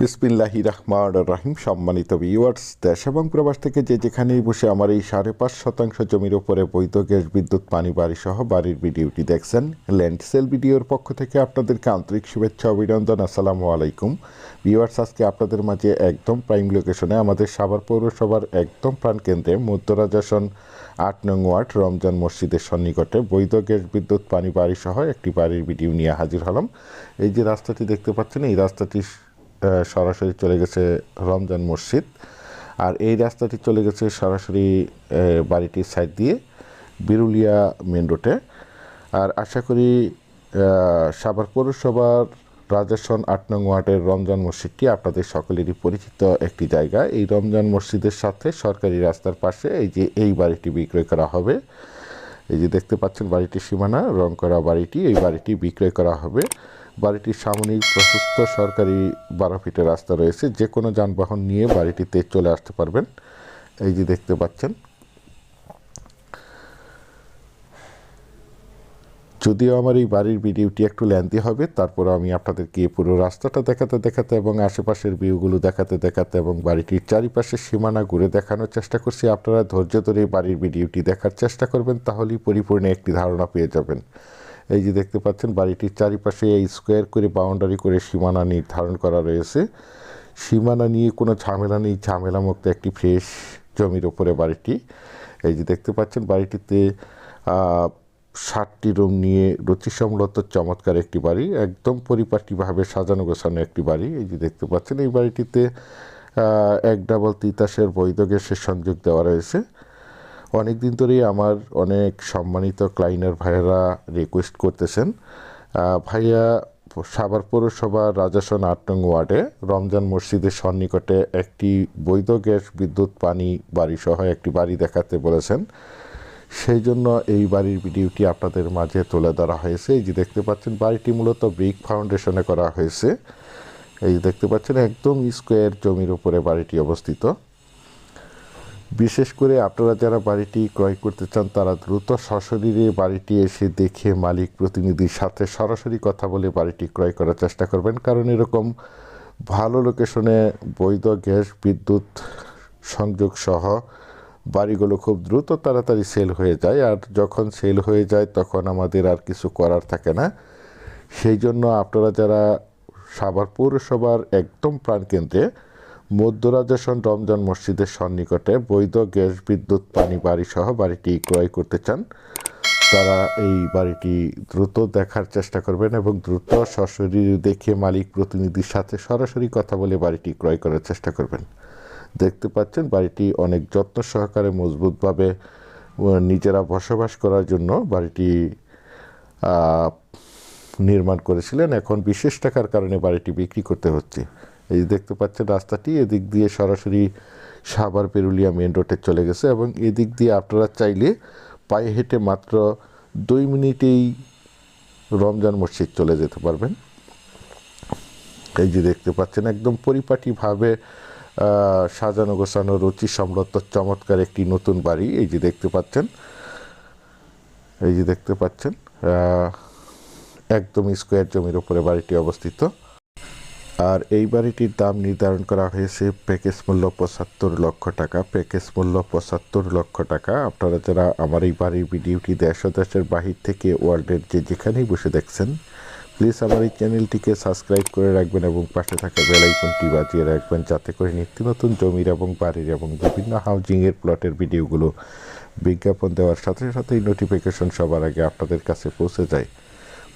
বিসমিল্লাহি রহমান রাহিম, সম্মানিত ভিউয়ার্স দেশ এবং প্রবাস থেকে যে যেখানেই বসে আমার এই সাড়ে পাঁচ শতাংশ জমির উপরে বৈধ গ্যাস, বিদ্যুৎ, পানি, বাড়ি সহ বাড়ির ভিডিওটি দেখছেন। ল্যান্ড সেল ভিডিওর পক্ষ থেকে আপনাদেরকে আন্তরিক শুভেচ্ছা, অভিনন্দন, আসসালামু আলাইকুম। ভিউয়ার্স আজকে আপনাদের মাঝে একদম প্রাইম লোকেশনে আমাদের সাভার পৌরসভার একদম প্রাণকেন্দ্রে মধ্যরাজাসন আট নং ওয়ার্ড, রমজান মসজিদের সন্নিকটে বৈধ গ্যাস, বিদ্যুৎ, পানি, বাড়ি সহ একটি বাড়ির ভিডিও নিয়ে হাজির হলাম। এই যে রাস্তাটি দেখতে পাচ্ছেন, এই রাস্তাটি সরাসরি চলে গেছে রমজান মসজিদ। আর এই রাস্তাটি চলে গেছে সরাসরি বাড়িটির সাইড দিয়ে বিরুলিয়া মেন রোডে আর আশা করি সাভার পৌরসভার রাজাসন আট নং ওয়ার্ডের রমজান মসজিদটি আপনাদের সকলেরই পরিচিত একটি জায়গা। এই রমজান মসজিদের সাথে সরকারি রাস্তার পাশে এই যে এই বাড়িটি বিক্রয় করা হবে, এই যে দেখতে পাচ্ছেন বাড়িটির সীমানা, রং করা বাড়িটি, এই বাড়িটি বিক্রয় করা হবে। বাড়িটির সামনেই প্রশস্ত সরকারি বারো ফিটের রাস্তা রয়েছে। যে কোনো যানবাহন নিয়ে বাড়িটিতে চলে আসতে পারবেন। এই যে দেখতে পাচ্ছেন। যদিও আমার এই বাড়ির ভিডিওটি একটু লেন্দি হবে তারপর আমি আপনাদেরকে পুরো রাস্তাটা দেখাতে দেখাতে এবং আশেপাশের ভিউগুলো দেখাতে দেখাতে এবং বাড়িটির চারিপাশের সীমানা ঘুরে দেখানোর চেষ্টা করছি। আপনারা ধৈর্য ধরে বাড়ির ভিডিওটি দেখার চেষ্টা করবেন, তাহলেই পরিপূর্ণ একটি ধারণা পেয়ে যাবেন। এই যে দেখতে পাচ্ছেন, বাড়িটির চারিপাশে এই স্কোয়ার করে, বাউন্ডারি করে সীমানা নির্ধারণ করা রয়েছে। সীমানা নিয়ে কোনো ঝামেলা নেই, ঝামেলামুক্ত একটি ফ্রেশ জমির ওপরে বাড়িটি। এই যে দেখতে পাচ্ছেন, বাড়িটিতে ষাটটি রুম নিয়ে রুচিসম্মত চমৎকার একটি বাড়ি, একদম পরিপাটিভাবে সাজানো গোছানো একটি বাড়ি। এই যে দেখতে পাচ্ছেন, এই বাড়িটিতে এক ডাবল তিতাসের বৈধ গ্যাসের সংযোগ দেওয়া রয়েছে। অনেক দিন ধরেই আমার অনেক সম্মানিত ক্লাইনার ভাইয়েরা রিকোয়েস্ট করতেছেন। ভাইয়া সাভার পৌরসভা রাজাসন আট নং ওয়ার্ডে রমজান মসজিদের সন্নিকটে একটি বৈধ গ্যাস বিদ্যুৎ পানি বাড়ি সহ একটি বাড়ি দেখাতে বলেছেন। সেই জন্য এই বাড়ির ভিডিওটি আপনাদের মাঝে তুলে ধরা হয়েছে। এই যে দেখতে পাচ্ছেন, বাড়িটি মূলত ব্রিক ফাউন্ডেশনে করা হয়েছে। এই দেখতে পাচ্ছেন, একদম স্কোয়ার জমির উপরে বাড়িটি অবস্থিত। বিশেষ করে আপনারা যারা বাড়িটি ক্রয় করতে চান, তারা দ্রুত সশরীরে বাড়িটি এসে দেখে মালিক প্রতিনিধির সাথে সরাসরি কথা বলে বাড়িটি ক্রয় করার চেষ্টা করবেন। কারণ এরকম ভালো লোকেশনে বৈধ গ্যাস, বিদ্যুৎ সংযোগ সহ বাড়িগুলো খুব দ্রুত তাড়াতাড়ি সেল হয়ে যায়। আর যখন সেল হয়ে যায়, তখন আমাদের আর কিছু করার থাকে না। সেই জন্য আপনারা যারা সাভার পৌরসভার একদম প্রাণকেন্দ্রে মধ্যরাজাসন রমজান মসজিদের সন্নিকটে বৈধ গ্যাস বিদ্যুৎ পানি বাড়ি সহ বাড়িটি ক্রয় করতে চান। তারা এই বাড়িটি দ্রুত দেখার চেষ্টা করবেন এবং দ্রুত সশরীরে দেখে মালিক প্রতিনিধির সাথে সরাসরি কথা বলে বাড়িটি ক্রয় করার চেষ্টা করবেন। দেখতে পাচ্ছেন বাড়িটি অনেক যত্ন সহকারে মজবুতভাবে নিজেরা বসবাস করার জন্য বাড়িটি নির্মাণ করেছিলেন। এখন বিশেষ টাকার কারণে বাড়িটি বিক্রি করতে হচ্ছে। এই দেখতে পাচ্ছেন রাস্তাটি, এদিক দিয়ে সরাসরি সাভার পেরুলিয়া মেন রোডে চলে গেছে এবং এদিক দিয়ে আপনারা চাইলে পায়ে হেঁটে মাত্র দুই মিনিটেই রমজান মসজিদ চলে যেতে পারবেন। এই যে দেখতে পাচ্ছেন একদম পরিপাটিভাবে সাজানো গোছানো, রুচি সমৃদ্ধ, চমৎকার একটি নতুন বাড়ি। এই যে দেখতে পাচ্ছেন, এই যে দেখতে পাচ্ছেন একদম স্কোয়ার জমির উপরে বাড়িটি অবস্থিত। আর এই বাড়িটির দাম নির্ধারণ করা হয়েছে প্যাকেজ মূল্য পঁচাত্তর লক্ষ টাকা। প্যাকেজ মূল্য পঁচাত্তর লক্ষ টাকা। আপনারা যারা আমার এই বাড়ির ভিডিওটি দেশ দেশের বাহির থেকে ওয়ার্ল্ডের যে যেখানেই বসে দেখছেন প্লিজ আমার এই চ্যানেলটিকে সাবস্ক্রাইব করে রাখবেন এবং পাশে থাকা বেলাইকনটি বাজিয়ে রাখবেন যাতে করে নিত্য নতুন জমির এবং বাড়ির এবং বিভিন্ন হাউজিংয়ের প্লটের ভিডিওগুলো বিজ্ঞাপন দেওয়ার সাথে সাথেই নোটিফিকেশন সবার আগে আপনাদের কাছে পৌঁছে যায়।